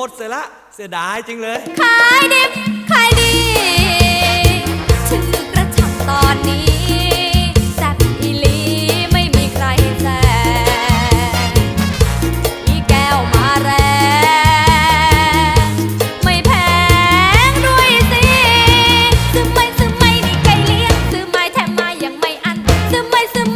มดเสร็จละ เสียดายจริงเลย ขายดิบขายดี ฉันกระชับตอนนี้แซ่บอีลีไม่มีใครแซงอีแก้วมาแรงไม่แพงด้วยสิซื้อไม่ซื้อไม่นี่ไก่เลี้ยงซื้อไม่แถมมายังไม่อันซื้อไม่ซื้อ